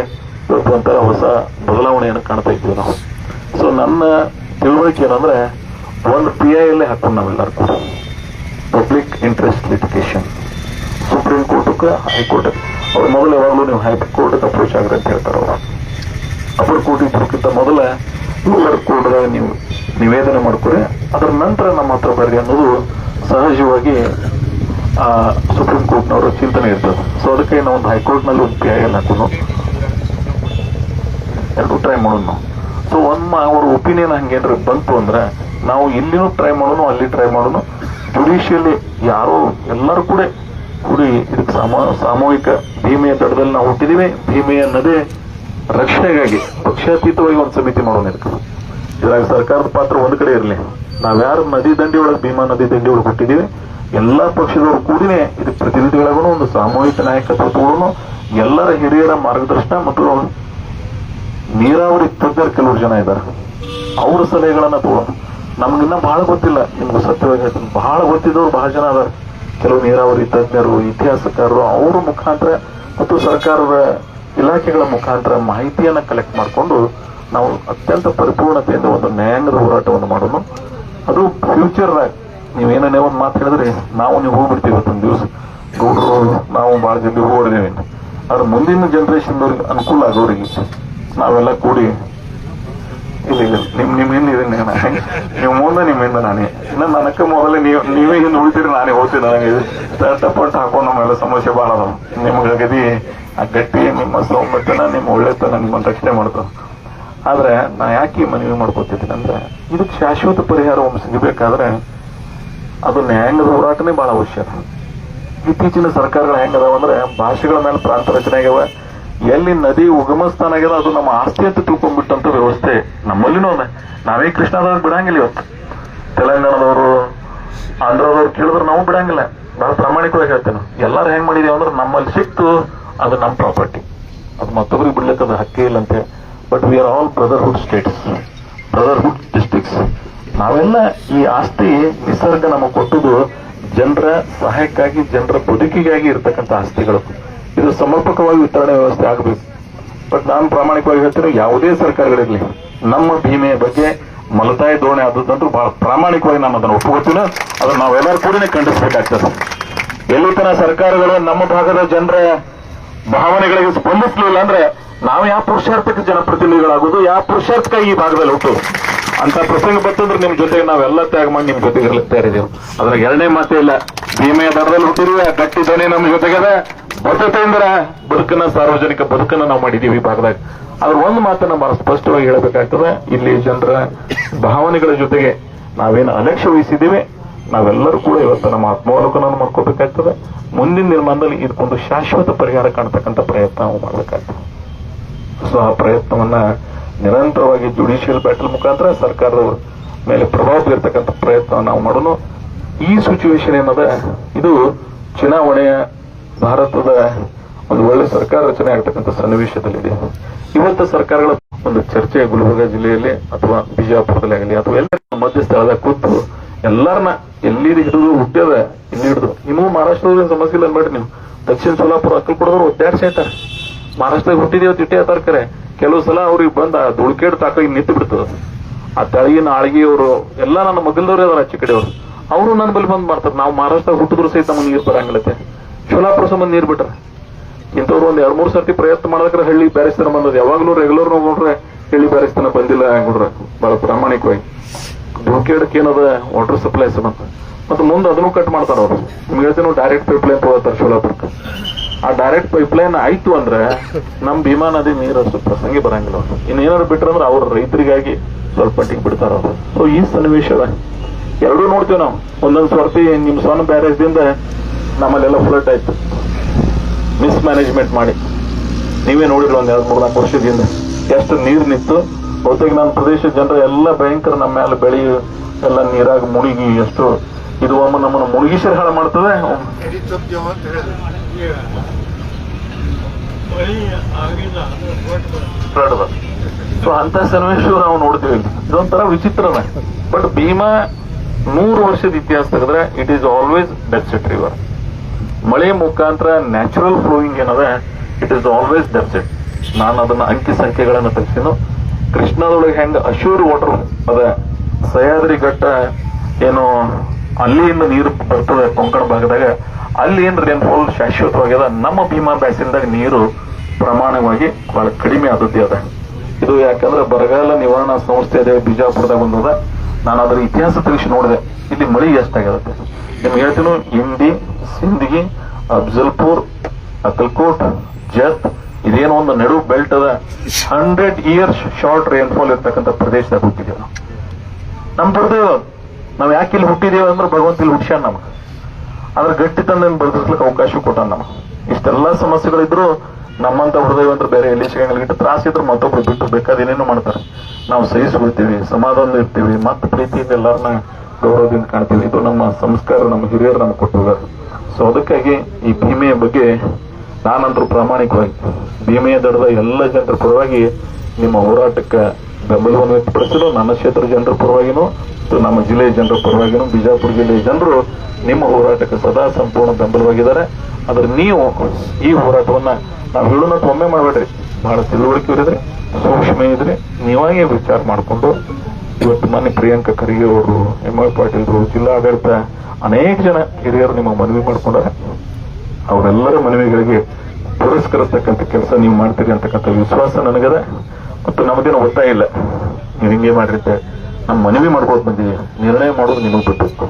ಇವತ್ತು ಹೊಸ ಬದಲಾವಣೆಯನ್ನು ಕಾಣ್ತಾ ಇದ್ವಿ ನಾವು. ಸೊ ನನ್ನ ತಿಳುವಳಿಕೆ ಏನಂದ್ರೆ ಒಂದು ಪಿ ಐ ಅಲ್ಲೇ ಹಾಕೊಂಡು ನಾವೆಲ್ಲರೂ ಕೂಡ ಪಬ್ಲಿಕ್ ಇಂಟ್ರೆಸ್ಟ್ ಲಿಟಿಗೇಷನ್ ಸುಪ್ರೀಂ ಕೋರ್ಟಕ್ಕೆ ಹೈಕೋರ್ಟ್ ಅವ್ರು ಮೊದಲು ಯಾವಾಗಲೂ ನೀವು ಹೈಕೋರ್ಟ್ ಅಪ್ರೋಚ್ ಆಗ್ರಿ ಅಂತ ಹೇಳ್ತಾರೆ ಅವರು. ಅಪರ್ ಕೋರ್ಟಿಗೆ ಬರೋಕ್ಕಿಂತ ಮೊದಲ ಲೋವರ್ ಕೋರ್ಟ್ದಾಗ ನೀವು ನಿವೇದನೆ ಮಾಡ್ಕೊಳ್ಳಿ ಅದರ ನಂತರ ನಮ್ಮ ಹತ್ರ ಬರ್ರಿ ಅನ್ನೋದು ಸಹಜವಾಗಿ, ಆ ಸುಪ್ರೀಂ ಕೋರ್ಟ್ನವರ ಚಿಂತನೆ ಇರ್ತದೆ. ಸೊ ಅದಕ್ಕೆ ನಾವು ಒಂದು ಹೈಕೋರ್ಟ್ನಲ್ಲಿ ಒಂದು ಪಿ ಐ ಎಲ್ ಹಾಕೋದು. ಎರಡು ಟ್ರೈ ಮಾಡೋಣ ಸೊ ಒಮ್ಮ ಅವ್ರ ಒಪಿನಿಯನ್ ಹಂಗೇನ್ರ ಬಂತು ಅಂದ್ರೆ, ನಾವು ಇಲ್ಲಿನೂ ಟ್ರೈ ಮಾಡೋಣ, ಅಲ್ಲಿ ಟ್ರೈ ಮಾಡೋಣ. ಜುಡಿಷಿಯಲಿ ಯಾರೋ ಎಲ್ಲರೂ ಕೂಡ ಕೂಡಿ ಇದಕ್ಕೆ ಸಾಮೂ ಸಾಮೂಹಿಕ ಭೀಮೆಯ ದಡದಲ್ಲಿ ನಾವು ಹುಟ್ಟಿದೀವಿ. ಭೀಮೆಯ ನದೇ ರಕ್ಷಣೆಗಾಗಿ ಪಕ್ಷಾತೀತವಾಗಿ ಒಂದು ಸಮಿತಿ ಮಾಡೋಣ ಇದಕ್ಕೆ. ಇದ್ರಾಗ ಸರ್ಕಾರದ ಪಾತ್ರ ಒಂದ್ ಕಡೆ ಇರಲಿ. ನಾವ್ಯಾರು ನದಿ ದಂಡಿ ಒಳಗೆ ಭೀಮಾ ನದಿ ದಂಡಿ ಒಳಗೆ ಹುಟ್ಟಿದೀವಿ, ಎಲ್ಲಾ ಪಕ್ಷದವರು ಕೂಡಿನೇ ಇದು ಪ್ರತಿನಿಧಿಗಳಾಗೂ ಒಂದು ಸಾಮೂಹಿಕ ನಾಯಕತ್ವ ಎಲ್ಲರ ಹಿರಿಯರ ಮಾರ್ಗದರ್ಶನ ಮತ್ತು ನೀರಾವರಿ ತಜ್ಞರು ಕೆಲವರು ಜನ ಇದ್ದಾರೆ ಅವ್ರ ಸಲಹೆಗಳನ್ನ ತಗೊಂಡು ನಮ್ಗಿನ್ನ ಬಹಳ ಗೊತ್ತಿಲ್ಲ, ನಿಮ್ಗೆ ಸತ್ಯವಾಗಿ ಹೇಳ್ತೀನಿ. ಬಹಳ ಗೊತ್ತಿದ್ದವ್ರು ಬಹಳ ಜನ ಅದಾರ. ಕೆಲವು ನೀರಾವರಿ ತಜ್ಞರು, ಇತಿಹಾಸಕಾರರು, ಅವ್ರ ಮುಖಾಂತರ ಮತ್ತು ಸರ್ಕಾರದ ಇಲಾಖೆಗಳ ಮುಖಾಂತರ ಮಾಹಿತಿಯನ್ನ ಕಲೆಕ್ಟ್ ಮಾಡಿಕೊಂಡು ನಾವು ಅತ್ಯಂತ ಪರಿಪೂರ್ಣತೆಯಿಂದ ಒಂದು ನ್ಯಾಯಾಂಗದ ಹೋರಾಟವನ್ನು ಮಾಡೋಣ ಅದು ಫ್ಯೂಚರ್ದಾಗ ನೀವೇನೇ ಒಂದು ಮಾತು ಹೇಳಿದ್ರೆ ನಾವು ನೀವು ಹೋಗ್ಬಿಡ್ತೀವಿ ಇವತ್ತೊಂದು ದಿವಸ. ಗೌಡರು, ನಾವು ಬಹಳ ಜಲ್ದಿ ಹೋಗಿದ್ದೇವೆ ಆದ್ರೆ ಮುಂದಿನ ಜನರೇಷನ್ ಅನುಕೂಲ ಆಗೋರಿಗೆ ನಾವೆಲ್ಲ ಕೂಡಿ ಇಲ್ಲ ಇಲ್ಲ, ನಿಮ್ ನಿಮ್ ಹಿಂದೆ ಇದೀನಿ ನಾನು. ನೀವು ಮುಂದೆ ನಿಮ್ಮಿಂದ ನಾನೇ. ಇನ್ನ ನನಕ್ಕೆ ಮೊದಲೇ ನೀವು, ನೀವೇ ಹಿಂದೆ ಉಳಿತೀರಿ, ನಾನೇ ಹೋಗ್ತೀನಿ ನನಗೆ. ತಟ್ಟಪಟ್ಟು ಹಾಕೊಂಡು ನಮ್ಮೆಲ್ಲ ಸಮಸ್ಯೆ ಭಾಳ ಅದಾವ. ನಿಮ್ಗೆ ಗದಿ ಆ ಗಟ್ಟಿ, ನಿಮ್ಮ ಸೌಮ್ಯತನ, ನಿಮ್ಮ ಒಳ್ಳೆತನ ನಿಮ್ಮನ್ನು ರಕ್ಷಣೆ ಮಾಡ್ತಾವ. ಆದ್ರೆ ನಾ ಯಾಕೆ ಮನವಿ ಮಾಡ್ಕೊತಿದ್ದೀನಿ ಅಂದ್ರೆ ಇದಕ್ಕೆ ಶಾಶ್ವತ ಪರಿಹಾರ ಒಂದು ಸಿಗಬೇಕಾದ್ರೆ ಅದು ನ್ಯಾಯಾಂಗದ ಹೋರಾಟನೇ ಬಹಳ ಅವಶ್ಯ. ಇತ್ತೀಚಿನ ಸರ್ಕಾರಗಳು ಹೆಂಗದಾವ ಅಂದ್ರೆ ಭಾಷೆಗಳ ಮೇಲೆ ಪ್ರಾಂತ ರಚನೆ ಆಗ್ಯಾವ. ಎಲ್ಲಿ ನದಿ ಉಗಮ ಸ್ಥಾನ ಆಗ್ಯದ, ಅದು ನಮ್ಮ ಆಸ್ತಿ ಅಂತ ತಿಳ್ಕೊಂಡ್ಬಿಟ್ಟಂತ ವ್ಯವಸ್ಥೆ ನಮ್ಮಲ್ಲಿನೂ ಅದ. ನಾವೇ ಕೃಷ್ಣದವ್ರಿಗೆ ಬಿಡಂಗಿಲ್ಲ ಇವತ್ತು. ತೆಲಂಗಾಣದವರು, ಆಂಧ್ರದವ್ರು ಕೇಳಿದ್ರೆ ನಾವು ಬಿಡಂಗಿಲ್ಲ. ಬಹಳ ಪ್ರಾಮಾಣಿಕವಾಗಿ ಹೇಳ್ತೇನೆ. ಎಲ್ಲಾರು ಹೆಂಗ್ ಮಾಡಿದೀವಿ ಅಂದ್ರೆ ನಮ್ಮಲ್ಲಿ ಸಿಕ್ತು, ಅದು ನಮ್ಮ ಪ್ರಾಪರ್ಟಿ. ಅದು ಮತ್ತೊಬ್ರಿಗೆ ಬಿಡ್ಲಿಕ್ಕೆ ಅದು ಹಕ್ಕೇ ಇಲ್ಲಂತೆ but we are all brotherhood states brotherhood districts ನಾವೆಲ್ಲ ಈ ಆಸ್ತಿ ನಿಸರ್ಗ ನಮಗೆ ಕೊಟ್ಟುದು ಜನರ ಸಹಾಯಕ್ಕಾಗಿ, ಜನರ ಬದುಕಿಗಾಗಿ ಇರತಕ್ಕಂಥ ಆಸ್ತಿಗಳು. ಇದು ಸಮರ್ಪಕವಾಗಿ ವಿತರಣೆ ವ್ಯವಸ್ಥೆ ಆಗಬೇಕು. ಬಟ್ ನಾನು ಪ್ರಾಮಾಣಿಕವಾಗಿ ಹೇಳ್ತೀನಿ ಯಾವುದೇ ಸರ್ಕಾರಗಳಿರಲಿ, ನಮ್ಮ ಭೀಮೆಯ ಬಗ್ಗೆ ಮಲತಾಯಿ ಧೋರಣೆ ಆದದ್ದಂತೂ ಬಹಳ ಪ್ರಾಮಾಣಿಕವಾಗಿ ನಾನು ಅದನ್ನು ಒಪ್ಪುಗೊತ್ತೀನಿ ಅದನ್ನು ನಾವೆಲ್ಲರೂ ಕೂಡ ಖಂಡಿಸಬೇಕಾಗ್ತದೆ. ಎಲ್ಲಿ ತನ ಸರ್ಕಾರಗಳು ನಮ್ಮ ಭಾಗದ ಜನರ ಭಾವನೆಗಳಿಗೆ ಸ್ಪಂದಿಸಲಿಲ್ಲ ಅಂದ್ರೆ ನಾವು ಯಾವ ಪುರುಷಾರ್ಥಕ್ಕೆ ಜನಪ್ರತಿನಿಧಿಗಳಾಗೋದು, ಯಾವ ಪುರುಷಾರ್ಥಕ್ಕಾಗಿ ಈ ಭಾಗದಲ್ಲಿ ಹುಟ್ಟು ಅಂತ ಪ್ರಸಂಗ ಬಂತಂದ್ರೆ ನಿಮ್ ಜೊತೆಗೆ ನಾವೆಲ್ಲ ತ್ಯಾಗ ಮಾಡಿ ನಿಮ್ ಜೊತೆಗೆ ಇದ್ದೀವಿ ಅದ್ರಾಗ ಎರಡನೇ ಮಾತೇ ಇಲ್ಲ, ಭೀಮೆಯ ದರದಲ್ಲಿ ಹುಟ್ಟಿದ್ವಿ, ಆ ಗಟ್ಟಿ ದನಿ ನಮ್ ಜೊತೆಗದ. ಬದ್ಧತೆಯಿಂದ ಬದುಕನ್ನ, ಸಾರ್ವಜನಿಕ ಬದುಕನ್ನ ನಾವು ಮಾಡಿದೀವಿ ಈ ಭಾಗದಾಗ. ಅದ್ರ ಒಂದು ಮಾತನ್ನ ಬಹಳ ಸ್ಪಷ್ಟವಾಗಿ ಹೇಳಬೇಕಾಗ್ತದೆ, ಇಲ್ಲಿ ಜನರ ಭಾವನೆಗಳ ಜೊತೆಗೆ ನಾವೇನು ಅಲಕ್ಷ್ಯ ವಹಿಸಿದ್ದೀವಿ. ನಾವೆಲ್ಲರೂ ಕೂಡ ಇವತ್ತು ನಮ್ಮ ಆತ್ಮಾವಲೋಕನ ಮಾಡ್ಕೋಬೇಕಾಗ್ತದೆ. ಮುಂದಿನ ನಿರ್ಮಾಣದಲ್ಲಿ ಇದಕ್ಕೊಂದು ಶಾಶ್ವತ ಪರಿಹಾರ ಕಾಣ್ತಕ್ಕಂಥ ಪ್ರಯತ್ನ ನಾವು ಮಾಡ್ಬೇಕಾಗ್ತದೆ. ಸೊ ಆ ಪ್ರಯತ್ನವನ್ನ ನಿರಂತರವಾಗಿ ಜುಡಿಷಿಯಲ್ ಬ್ಯಾಟಲ್ ಮುಖಾಂತರ ಸರ್ಕಾರದ ಮೇಲೆ ಪ್ರಭಾವ ಬೀರ್ತಕ್ಕಂಥ ಪ್ರಯತ್ನ ನಾವು ಮಾಡೋಣ ಈ ಸಿಚುವೇಶನ್ ಏನದ ಇದು ಚುನಾವಣೆಯ ಭಾರತದ ಒಂದು ಒಳ್ಳೆ ಸರ್ಕಾರ ರಚನೆ ಆಗ್ತಕ್ಕಂಥ ಸನ್ನಿವೇಶದಲ್ಲಿದೆ. ಇವತ್ತು ಸರ್ಕಾರಗಳ ಒಂದು ಚರ್ಚೆ ಗುಲ್ಬರ್ಗ ಜಿಲ್ಲೆಯಲ್ಲಿ ಅಥವಾ ಬಿಜಾಪುರದಲ್ಲಿ ಆಗಲಿ ಅಥವಾ ಎಲ್ಲ ಮಧ್ಯ ಸ್ಥಳದಾಗ ಕೂತು ಎಲ್ಲರನ್ನ ಎಲ್ಲಿ ಹಿಡಿದು ಹುಟ್ಟ್ಯದ ಇಲ್ಲಿ ಹಿಡಿದು? ನಿಮಗೂ ಮಹಾರಾಷ್ಟ್ರದಲ್ಲಿ ಸಮಸ್ಯೆ ಇಲ್ಲ ಅನ್ಬೇಡ್ರಿ ನೀವು. ದಕ್ಷಿಣ ಸೋಲಾಪುರ ಅಕ್ಕಲ್ ಕೊಡೋರು ಒದ್ದಾಡ್ಸಿ ಮಹಾರಾಷ್ಟ್ರದಾಗ ಹುಟ್ಟಿದೇವ ತಿಟ್ಟೆ ಆತಾರ ಕರೆ. ಕೆಲವು ಸಲ ಅವ್ರಿಗೆ ಬಂದ ದುಡ್ಕೇಡ್ ತಾಕಾಗಿ ನಿಂತು ಬಿಡ್ತದ. ಆ ತಳಗಿನ ಆಳ್ಗಿಯವರು, ಎಲ್ಲ ನನ್ನ ಮಗಲ್ದವ್ರೆ ಅದಾರ ಆಚೆ ಕಡೆಯವರು ಅವರು ನನ್ನ ಬಳಿ ಬಂದ್ ಮಾಡ್ತಾರೆ. ನಾವು ಮಹಾರಾಷ್ಟ್ರ ಹುಟ್ಟಿದ್ರು ಸಹಿತ ನಮ್ಗೆ ನೀರು ಬರಂಗಿಲ್ಲತ್ತೆ. ಶೋಲಾಪುರ ಸಂಬಂಧ ನೀರು ಬಿಟ್ರ. ಇಂಥವ್ರು ಒಂದ್ ಎರಡ್ ಮೂರ್ ಸರ್ತಿ ಪ್ರಯತ್ನ ಮಾಡಿದ್ರೆ ಹಳ್ಳಿ ಬ್ಯಾರಿಸ್ತಾನ ಬಂದದ ಯಾವಾಗ್ಲೂ ರೆಗ್ಯುಲರ್ ನೋಡ್ರೆ ಹಳ್ಳಿ ಬ್ಯಾರಿಸ್ತಾನ ಬಂದಿಲ್ಲ ನೋಡ್ರೆ ಬಹಳ ಪ್ರಾಮಾಣಿಕವಾಗಿ. ದುಡ್ಕೇಡಕ್ಕೆ ಏನದ ವಾಟರ್ ಸಪ್ಲೈ ಅಂತ. ಮತ್ತೆ ಮುಂದೆ ಅದನ್ನು ಕಟ್ ಮಾಡ್ತಾರ ಅವ್ರು. ನಿಮ್ಗೆ ಹೇಳ್ತೀನಿ ಡೈರೆಕ್ಟ್ ಪೈಪ್ ಲೈನ್ ತಗೋತಾರೆ ಸೋಲಾಪುರಕ್ಕೆ ಆ ಡೈರೆಕ್ಟ್ ಪೈಪ್ ಲೈನ್ ಆಯ್ತು ಅಂದ್ರೆ ನಮ್ ಭೀಮಾ ನದಿ ನೀರು ಅಷ್ಟು ಪ್ರಸಂಗಿ ಬರಂಗಿಲ್ಲ ಅವ್ರು. ಇನ್ನೇನಾದ್ರು ಬಿಟ್ರಂದ್ರೆ ಅವ್ರ ರೈತರಿಗಾಗಿ ಸ್ವಲ್ಪ ಟಿಕ್ ಬಿಡ್ತಾರ ಅವ್ರು. ಸೊ ಈ ಸನ್ನಿವೇಶ ಎರಡೂ ನೋಡ್ತೀವಿ ನಾವು. ಒಂದೊಂದು ಸರ್ತಿ ನಿಮ್ ಸಣ್ಣ ಬ್ಯಾರೇಜ್ದಿಂದ ನಮ್ಮಲ್ಲೆಲ್ಲ ಫ್ಲಡ್ ಆಯ್ತು. ಮಿಸ್ ಮ್ಯಾನೇಜ್ಮೆಂಟ್ ಮಾಡಿ. ನೀವೇ ನೋಡಿರೋ ಒಂದ್ ಎರಡ್, ಮೂರ್, ನಾಲ್ಕು ವರ್ಷದಿಂದ ಎಷ್ಟು ನೀರು ನಿಂತು ಬಹುತೇಕ ನಮ್ಮ ಪ್ರದೇಶದ ಜನರು ಎಲ್ಲ ಭಯಂಕರ ನಮ್ಮ ಮೇಲೆ ಬೆಳಿ ಎಲ್ಲ ನೀರಾಗಿ ಮುಳುಗಿ ಎಷ್ಟು ಇದು ಒಮ್ಮೆ ನಮ್ಮನ್ನು ಮುಳುಗಿಸಿ ಹಾಳು ಮಾಡ್ತದೆ. ಸೊ ಅಂತ ಸನ್ನಿವೇಶ ನಾವು ನೋಡ್ತೀವಿ. ಇದೊಂಥರ ವಿಚಿತ್ರನೇ ಬಟ್ ಭೀಮಾ ನೂರು ವರ್ಷದ ಇತಿಹಾಸ ತೆಗೆದ್ರೆ it is always deficit river ಮಳೆ ಮುಖಾಂತರ ನ್ಯಾಚುರಲ್ ಫ್ಲೋಯಿಂಗ್ ಏನದ ಇಟ್ ಈಸ್ ಆಲ್ವೇಸ್ ಡೆಪ್ಸೆಟ್ ನಾನು ಅದನ್ನ ಅಂಕಿ ಸಂಖ್ಯೆಗಳನ್ನ ತೆಗೆಸಿನು ಕೃಷ್ಣದೊಳಗೆ ಹೆಂಗ್ ಅಶೂರ್ ವಾಟರ್ ಅದ ಸಹ್ಯಾದ್ರಿ ಘಟ್ಟ ಏನು ಅಲ್ಲಿಂದ ನೀರು ಬರ್ತದೆ ಕೊಂಕಣ ಭಾಗದಾಗ. ಅಲ್ಲಿ ಏನ್ ರೇನ್ಫಾಲ್ ಶಾಶ್ವತವಾಗ್ಯದ? ನಮ್ಮ ಭೀಮಾ ಬ್ಯಾಸಿನ್ದಾಗ ನೀರು ಪ್ರಮಾಣವಾಗಿ ಬಹಳ ಕಡಿಮೆ ಆದದ್ದೇ ಅದ. ಇದು ಯಾಕಂದ್ರೆ ಬರಗಾಲ ನಿವಾರಣಾ ಸಂಸ್ಥೆ ಅದೇ ಬಿಜಾಪುರದಾಗ ಬಂದದ. ನಾನು ಅದರ ಇತಿಹಾಸ ತಿಳಿಸಿ ನೋಡಿದೆ. ಇಲ್ಲಿ ಮಳೆ ಎಷ್ಟಾಗಿರುತ್ತೆ ನಿಮ್ಗೆ ಹೇಳ್ತೀನಿ ಇಂಡಿ ಸಿಂದಗಿ ಅಫ್ಜಲ್ಪುರ್, ಅಕಲ್ಕೋಟ್, ಜತ್, ಇದೇನೋ ಒಂದು ನಡು ಬೆಲ್ಟ್ ಅದ. ಹಂಡ್ರೆಡ್ ಇಯರ್ಸ್ ಶಾರ್ಟ್ ರೇನ್ಫಾಲ್ ಇರ್ತಕ್ಕಂಥ ಪ್ರದೇಶದಾಗ ಹೋಗ್ತಿದ್ದೇವೆ ನಮ್ಮ ನಮ್ ಬರ್ದೇವ ನಾವ್ ಯಾಕೆ ಇಲ್ಲಿ ಹುಟ್ಟಿದೇವೆ ಅಂದ್ರೆ ಭಗವಂತ ಇಲ್ಲಿ ಹುಟ್ಟಿಸ್ಯಾನ ನಮಗೆ. ಅದ್ರ ಗಟ್ಟಿ ತಂದೆ ಬದುಕಲಿಕ್ಕೆ ಅವಕಾಶ ಕೊಟ್ಟಾನ ನಮಗೆ. ಇಷ್ಟೆಲ್ಲ ಸಮಸ್ಯೆಗಳಿದ್ರು ನಮ್ಮಂತ ಹೃದಯ ಅಂದ್ರೆ ಬೇರೆ ಎಲ್ಲಿ ಸಿಗಂಗಿಲ್ಲ. ತ್ರಾಸ ಇದ್ರೆ ಮತ್ತೊಬ್ರು ಬಿಟ್ಟು ಬೇಕಾದ ಏನೇನು ಮಾಡ್ತಾರೆ. ನಾವು ಸಹಿಸ್ಕೊಳ್ತೀವಿ ಸಮಾಧಾನ ಇರ್ತೀವಿ, ಮತ್ತೆ ಪ್ರೀತಿಯಿಂದ ಎಲ್ಲರನ್ನ ಗೌರವದಿಂದ ಕಾಣ್ತೀವಿ. ಇದು ನಮ್ಮ ಸಂಸ್ಕಾರ, ನಮ್ಮ ಹಿರಿಯರು ನಮ್ಗೆ ಕೊಟ್ಟಿದ್ದಾರೆ ಸೊ ಅದಕ್ಕಾಗಿ ಈ ಭೀಮೆಯ ಬಗ್ಗೆ ನಾನಂತರೂ ಪ್ರಾಮಾಣಿಕವಾಗಿ, ಭೀಮೆಯ ದಡದ ಎಲ್ಲ ಜನರ ಪರವಾಗಿ ನಿಮ್ಮ ಹೋರಾಟಕ್ಕೆ ಬೆಂಬಲವನ್ನು ವ್ಯಕ್ತಪಡಿಸಲು ನನ್ನ ಕ್ಷೇತ್ರ ಜನರ ಪರವಾಗಿನೂ, ನಮ್ಮ ಜಿಲ್ಲೆಯ ಜನರ ಪರವಾಗಿನೂ, ಬಿಜಾಪುರ ಜಿಲ್ಲೆಯ ಜನರು ನಿಮ್ಮ ಹೋರಾಟಕ್ಕೆ ಸದಾ ಸಂಪೂರ್ಣ ಬೆಂಬಲವಾಗಿದ್ದಾರೆ. ಆದ್ರೆ ನೀವು ಈ ಹೋರಾಟವನ್ನ ನಾವು ಹೇಳೋಣ ಒಮ್ಮೆ ಮಾಡಬೇಡ್ರಿ. ಬಹಳ ತಿಳುವಳಿಕೆ ಇರಿದ್ರಿ ಸೂಕ್ಷ್ಮ ಇದ್ರಿ. ನೀವಾಗೇ ವಿಚಾರ ಮಾಡಿಕೊಂಡು, ಇವತ್ತು ಮೊನ್ನೆ ಪ್ರಿಯಾಂಕಾ ಖರ್ಗೆ ಅವರು, ಎಂ ಎಲ್ ಪಾಟೀಲ್ರು ಜಿಲ್ಲಾಡಳಿತ, ಅನೇಕ ಜನ ಹಿರಿಯರು ನಿಮ್ಮ ಮನವಿ ಮಾಡ್ಕೊಂಡಾರೆ. ಅವರೆಲ್ಲರ ಮನವಿಗಳಿಗೆ ಪುರಸ್ಕರಿಸ್ತಕ್ಕಂಥ ಕೆಲಸ ನೀವು ಮಾಡ್ತೀರಿ ಅಂತಕ್ಕಂಥ ವಿಶ್ವಾಸ ನನಗದ. ಮತ್ತು ನಮಗೇನು ಒತ್ತಾಯ ಇಲ್ಲ. ನೀವು ಹಿಂಗೆ ಮಾಡಿರುತ್ತೆ ನಮ್ಮ ಮನವಿ ಮಾಡ್ಬೋದು ಬಂದೀವಿ ನಿರ್ಣಯ ಮಾಡೋದು ನಿಮಗೆ ಬಿಟ್ಟಿತ್ತು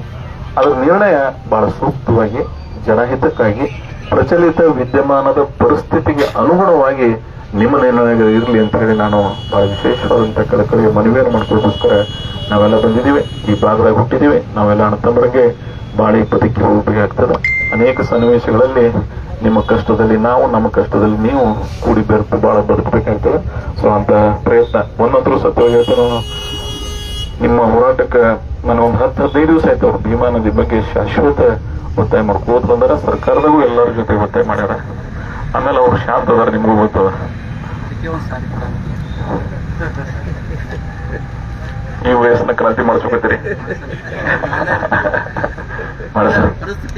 ಅದರ ನಿರ್ಣಯ ಬಹಳ ಸೂಕ್ತವಾಗಿ ಜನಹಿತಕ್ಕಾಗಿ ಪ್ರಚಲಿತ ವಿದ್ಯಮಾನದ ಪರಿಸ್ಥಿತಿಗೆ ಅನುಗುಣವಾಗಿ ನಿಮ್ಮ ನಿರ್ಣಯ ಇರಲಿ ಅಂತ ಹೇಳಿ ನಾನು ಬಹಳ ವಿಶೇಷವಾದಂಥ ಕಳಕಳಿಯ ಮನವಿಯನ್ನು ಮಾಡ್ಕೊಳ್ಳೋದಕ್ಕೋಸ್ಕರ ನಾವೆಲ್ಲ ಬಂದಿದ್ದೀವಿ. ಈ ಭಾಗದಾಗ ಹುಟ್ಟಿದ್ದೀವಿ. ನಾವೆಲ್ಲ ಅಣ್ಣ ತಮ್ಮರಿಗೆ ಬಾಳಿ ಬದುಕಿ ಹೋಗಬೇಕಾಗ್ತದೆ ಅನೇಕ ಸನ್ನಿವೇಶಗಳಲ್ಲಿ ನಿಮ್ಮ ಕಷ್ಟದಲ್ಲಿ ನಾವು, ನಮ್ಮ ಕಷ್ಟದಲ್ಲಿ ನೀವು ಕೂಡಿ ಬೆರೆತು ಬಹಳ ಬದುಕಬೇಕಾಗ್ತದೆ. ಸೊ ಅಂತ ಪ್ರಯತ್ನ. ಒಂದೊಂದ್ರು ಸತ್ಯವಾಗಿ ನಿಮ್ಮ ಹೋರಾಟಕ್ಕೆ ನಾನು ಒಂದು ಹತ್ತು ಹದಿನೈದು ದಿವಸ ಆಯ್ತು, ಅವ್ರು ಭೀಮಾ ನದಿ ಬಗ್ಗೆ ಶಾಶ್ವತ ಒತ್ತಾಯ ಮಾಡ್ಕೋತ ಬಂದಾರ, ಸರ್ಕಾರದಾಗೂ ಎಲ್ಲರ ಜೊತೆ ಒತ್ತಾಯ ಮಾಡ್ಯಾರ. ಆಮೇಲೆ ಅವ್ರು ಶಾಂತ ಅದಾರ ನಿಮಗೂ ಗೊತ್ತದ. ಈ ವಯಸ್ಸನ್ನ ಕ್ರಾಂತಿ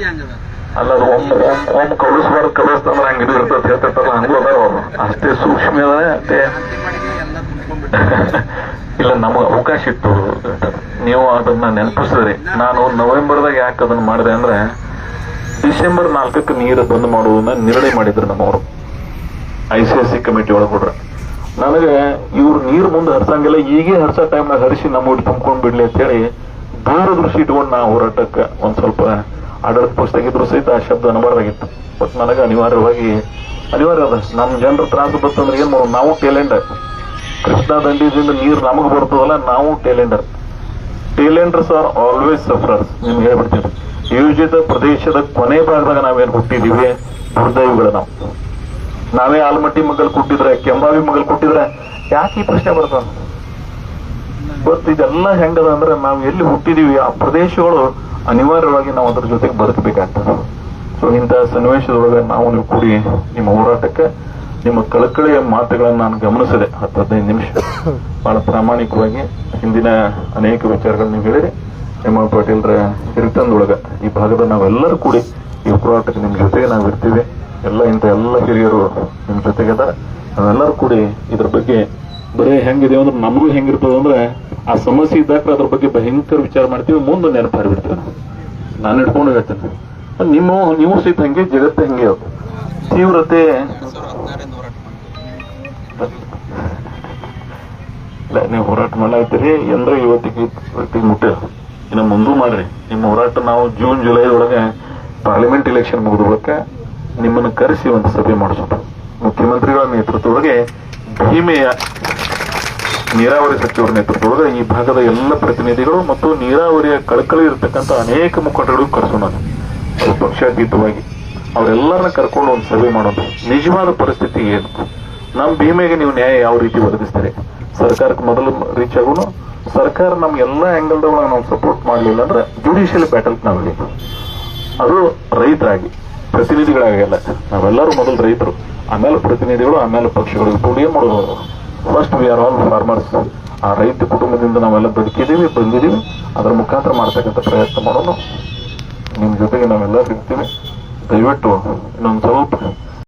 ಹಂಗದ? ಅಲ್ಲ ಅದು ಒಮ್ಮೆ ಒಮ್ಮೆ ಕಳಿಸ್ಬಾರ್ದು ಕಳಿಸ್ತಂದ್ರೆ ಹಂಗೆ ಇದು ಇರ್ತದೆ ಹೇಳ್ತಿರ್ತಾರಲ್ಲ ಹಂಗೂ ಅದಾರ ಅವರು. ಅಷ್ಟೇ ಸೂಕ್ಷ್ಮ ಅದ ಅಷ್ಟೇ. ಇಲ್ಲ ನಮಗೆ ಅವಕಾಶ ಇತ್ತು. ನೀವು ಅದನ್ನ ನೆನಪಿಸಿದ್ರಿ ನಾನು ನವೆಂಬರ್ದಾಗ ಯಾಕೆ ಅದನ್ನ ಮಾಡಿದೆ ಅಂದ್ರೆ ಡಿಸೆಂಬರ್ ನಾಲ್ಕಕ್ಕೆ ನೀರು ಬಂದ್ ಮಾಡುವುದನ್ನ ನಿರ್ಣಯ ಮಾಡಿದ್ರು ನಮ್ಮವರು. I C S C committee ಒಳಗೊಡ್ರ. ನನಗೆ ಇವ್ರು ನೀರು ಮುಂದೆ ಹರ್ಸಂಗಿಲ್ಲ, ಈಗೇ ಹರ್ಸೋ ಟೈಮ್ನಾಗ ಹರಿಸಿ ನಮ್ಮ ಊಟ ತುಂಬ್ಕೊಂಡ್ ಬಿಡ್ಲಿ ಅಂತೇಳಿ ದೂರದೃಷ್ಟಿ ಇಟ್ಕೊಂಡು ನಾ ಹೋರಾಟಕ್ಕೆ ಒಂದ್ ಸ್ವಲ್ಪ ಆಡಳಿತ ಪಕ್ಷದಾಗಿದ್ರು ಸಹಿತ ಆ ಶಬ್ದ ಅನಬಾರ್ದಾಗಿತ್ತು ಬಟ್ ನನಗೆ ಅನಿವಾರ್ಯವಾಗಿ ಅನಿವಾರ್ಯ ಅದ ನಮ್ಮ ಜನರ ತ್ರಾಸ ಬರ್ತಂದ್ರೆ ಏನ್ ಮಾಡೋದು? ನಾವು ಟೇಲೆಂಡರ್ ಕೃಷ್ಣಾ ದಂಡಿದಿಂದ ನೀರು ನಮಗೆ ಬರ್ತದಲ್ಲ, ನಾವು tailender tailenders are always sufferers ನಿಮ್ಗೆ ಹೇಳ್ಬಿಡ್ತೀನಿ. ಯೋಜಿತ ಪ್ರದೇಶದ ಕೊನೆ ಭಾಗದಾಗ ನಾವೇನ್ ಹುಟ್ಟಿದೀವಿ? ದುರ್ದೈವಿಗಳು ನಾವು. ನಾವೇ ಆಲಮಟ್ಟಿ ಮಗಲ್ ಕೊಟ್ಟಿದ್ರೆ, ಕೆಂಬಾವಿ ಮಗಲ್ ಕೊಟ್ಟಿದ್ರೆ, ಯಾಕೆ ಈ ಪ್ರಶ್ನೆ ಬರ್ತದ ಗೊತ್ತ, ಇದೆಲ್ಲ ಹೆಂಗದ ಅಂದ್ರೆ ನಾವು ಎಲ್ಲಿ ಹುಟ್ಟಿದೀವಿ, ಆ ಪ್ರದೇಶಗಳು ಅನಿವಾರ್ಯವಾಗಿ ನಾವು ಅದ್ರ ಜೊತೆಗೆ ಬದುಕಬೇಕಾಗ್ತದೆ. ಸೊ ಇಂಥ ಸನ್ನಿವೇಶದೊಳಗೆ ನಾವು ನೀವು ಕೂಡಿ ನಿಮ್ಮ ಹೋರಾಟಕ್ಕೆ, ನಿಮ್ಮ ಕಳಕಳಿಯ ಮಾತುಗಳನ್ನು ನಾನು ಗಮನಿಸಿದೆ. ಹತ್ತು ಹದಿನೈದು ನಿಮಿಷ. ಬಹಳ ಪ್ರಾಮಾಣಿಕವಾಗಿ ಹಿಂದಿನ ಅನೇಕ ವಿಚಾರಗಳನ್ನ ನೀವು ಹೇಳಿರಿ. ನಿಮ್ಮ ಪಾಟೀಲ್ರ ಹಿರಿತನದೊಳಗ ಈ ಭಾಗದ ನಾವೆಲ್ಲರೂ ಕೂಡಿ ಈ ಹೋರಾಟಕ್ಕೆ ನಿಮ್ಮ ಜೊತೆಗೆ ನಾವು ಇರ್ತೀವಿ ಎಲ್ಲ ಇಂಥ ಎಲ್ಲ ಹಿರಿಯರು ನಿಮ್ಮ ಜೊತೆಗದ ಅದೆಲ್ಲರೂ ಕೂಡಿ ಇದ್ರ ಬಗ್ಗೆ ಬರೀ ಹೆಂಗಿದೆ ಅಂದ್ರೆ ನಮಗೂ ಹೆಂಗಿರ್ತದ ಅಂದ್ರೆ ಆ ಸಮಸ್ಯೆ ಇದ್ದಾಗ ಅದ್ರ ಬಗ್ಗೆ ಭಯಂಕರ ವಿಚಾರ ಮಾಡ್ತೀವಿ, ಮುಂದೆ ನೆನಪು ಹಾರಿಬಿಡ್ತೀವಿ ನಾವು. ನಾನು ಇಟ್ಕೊಂಡು ಹೇಳ್ತೇನೆ. ನಿಮ್ಮ, ನೀವು ಸಹಿತ ಹಂಗೆ, ಜಗತ್ತು ಹಂಗೆ ತೀವ್ರತೆ ಇಲ್ಲ, ನೀವು ಹೋರಾಟ ಮಾಡ್ತೀರಿ ಅಂದ್ರೆ ಇವತ್ತಿಗೆ ಇವತ್ತಿಗೆ ಮುಟ್ಟ ಇನ್ನು ಮುಂದೂ ಮಾಡ್ರಿ. ನಿಮ್ಮ ಹೋರಾಟ ನಾವು ಜೂನ್ ಜುಲೈ ಒಳಗೆ ಪಾರ್ಲಿಮೆಂಟ್ ಎಲೆಕ್ಷನ್ ಮುಗಿದ ಬಳಿಕ ನಿಮ್ಮನ್ನು ಕರೆಸಿ ಒಂದು ಸಭೆ ಮಾಡಿಸೋದು ಮುಖ್ಯಮಂತ್ರಿಗಳ ನೇತೃತ್ವದೊಳಗೆ ಭೀಮೆಯ ನೀರಾವರಿ ಸಚಿವರ ನೇತೃತ್ವದೊಳಗೆ ಈ ಭಾಗದ ಎಲ್ಲ ಪ್ರತಿನಿಧಿಗಳು ಮತ್ತು ನೀರಾವರಿಯ ಕಳಕಳಿ ಇರತಕ್ಕಂಥ ಅನೇಕ ಮುಖಂಡಗಳು ಕರೆಸೋಣ ಪಕ್ಷಾತೀತವಾಗಿ ಅವರೆಲ್ಲರನ್ನ ಕರ್ಕೊಂಡು ಒಂದು ಸಭೆ ಮಾಡೋದು. ನಿಜವಾದ ಪರಿಸ್ಥಿತಿ ಏನು? ನಮ್ಮ ಭೀಮೆಗೆ ನೀವು ನ್ಯಾಯ ಯಾವ ರೀತಿ ಒದಗಿಸ್ತೀರಿ? ಸರ್ಕಾರಕ್ಕೆ ಮೊದಲು ರೀಚ್ ಆಗೋನು ಸರ್ಕಾರ ನಮ್ಗೆ ಎಲ್ಲ ಆ್ಯಂಗಲ್ದೊಳಗೆ ನಾವು ಸಪೋರ್ಟ್ ಮಾಡಲಿಲ್ಲ ಅಂದ್ರೆ ಜುಡಿಷಿಯಲ್ ಬ್ಯಾಟಲ್ ನಾವು ಅದು ರೈತರಾಗಿ. ಪ್ರತಿನಿಧಿಗಳಾಗಲ್ಲ. ನಾವೆಲ್ಲರೂ ಮೊದಲು ರೈತರು. ಆಮೇಲೆ ಪ್ರತಿನಿಧಿಗಳು, ಆಮೇಲೆ ಪಕ್ಷಗಳು. ಕೂಡಿ ಏನ್ ಮಾಡೋದು? First we are all farmers ಆ ರೈತ ಕುಟುಂಬದಿಂದ ನಾವೆಲ್ಲ ಬದುಕಿದ್ದೀವಿ, ಬಂದಿದ್ದೀವಿ. ಅದರ ಮುಖಾಂತರ ಮಾಡ್ತಕ್ಕಂಥ ಪ್ರಯತ್ನ ಮಾಡೋಣ. ನಿಮ್ಮ ಜೊತೆಗೆ ನಾವೆಲ್ಲ ಸಿಗ್ತೀವಿ ದಯವಿಟ್ಟು ಇನ್ನೊಂದು ಸ್ವಲ್ಪ